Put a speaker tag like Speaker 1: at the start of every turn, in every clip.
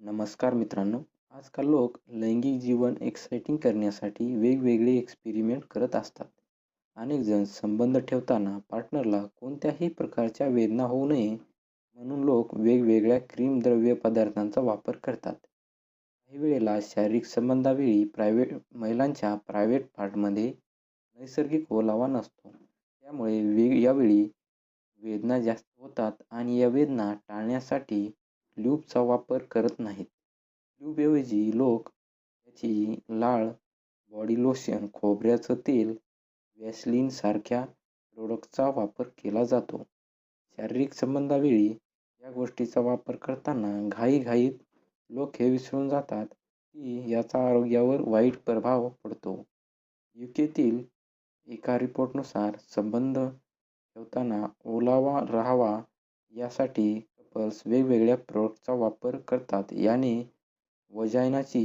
Speaker 1: नमस्कार मित्रांनो आजकाल लोक लैंगिक जीवन एक्साइटिंग करण्यासाठी वेगवेगळे एक्सपेरिमेंट करत असतात. अनेक जण संबंध ठेवताना पार्टनरला कोणत्याही प्रकारच्या वेदना होऊ नये म्हणून लोक वेगवेगळ्या क्रीम द्रव्य पदार्थांचा वापर करतात. काही वेळेला शारीरिक संबंधावेळी प्रायव्हेट महिलांच्या प्रायव्हेट पार्टमध्ये नैसर्गिक ओलावा नसतो. त्यामुळे वे यावेळी वेदना जास्त होतात आणि या वेदना टाळण्यासाठी ल्यूबचा वापर करत नाहीत. ल्यूबऐवजी लोक त्याची लाळ बॉडी लोशन खोबऱ्याचं तेल वॅसलीनसारख्या प्रोडक्टचा वापर केला जातो. शारीरिक संबंधावेळी या गोष्टीचा वापर करताना घाईघाईत लोक हे विसरून जातात की याचा आरोग्यावर वाईट प्रभाव पडतो. युकेतील एका रिपोर्टनुसार संबंध ठेवताना ओलावा राहावा यासाठी वेगवेगळ्या प्रोडक्टचा वापर करतात. याने वजायनाची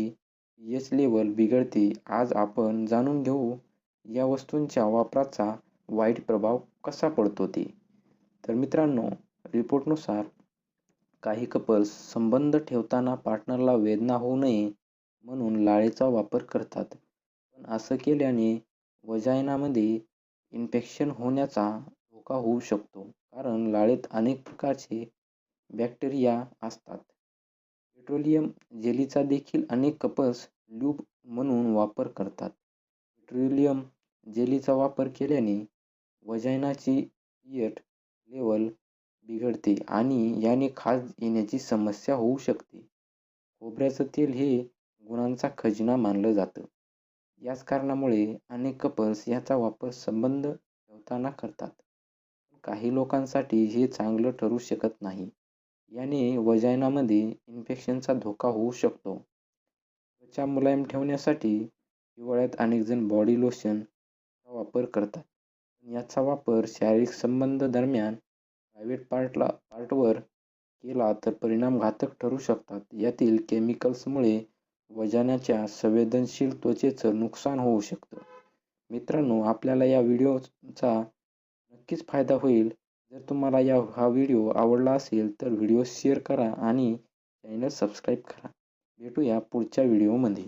Speaker 1: यच लेवल बिघडते. आज आपण जाणून घेऊ या वस्तूंच्या वापराचा वाईट प्रभाव कसा पडतो ते. तर मित्रांनो रिपोर्टनुसार काही कपल्स संबंध ठेवताना पार्टनरला वेदना होऊ नये म्हणून लाळेचा वापर करतात. पण असं केल्याने वजायनामध्ये इन्फेक्शन होण्याचा धोका होऊ शकतो. कारण लाळेत अनेक प्रकारचे बॅक्टेरिया असतात. पेट्रोलियम जेलीचा देखील अनेक कपल्स ल्यूब म्हणून वापर करतात. पेट्रोलियम जेलीचा वापर केल्याने वजायनाची पीएच लेवल बिघडते आणि याने खाज येण्याची समस्या होऊ शकते. खोबऱ्याचं तेल हे गुणांचा खजिना मानलं जातं. याच कारणामुळे अनेक कपल्स याचा वापर संबंध ठेवताना करतात. काही लोकांसाठी हे चांगलं ठरू शकत नाही. याने वजायनामध्ये इन्फेक्शनचा धोका होऊ शकतो. त्वचा मुलायम ठेवण्यासाठी हिवाळ्यात अनेकजण बॉडी लोशनचा वापर करतात. याचा वापर शारीरिक संबंध दरम्यान प्रायव्हेट पार्टला पार्टवर केला तर परिणाम घातक ठरू शकतात. यातील केमिकल्समुळे वजनाच्या संवेदनशील त्वचेचं नुकसान होऊ शकतं. मित्रांनो आपल्याला या व्हिडिओचा नक्कीच फायदा होईल. जर तुम्हाला या हा व्हिडिओ आवडला असेल तर व्हिडिओ शेअर करा आणि चॅनल सबस्क्राईब करा. भेटूया पुढच्या व्हिडिओमध्ये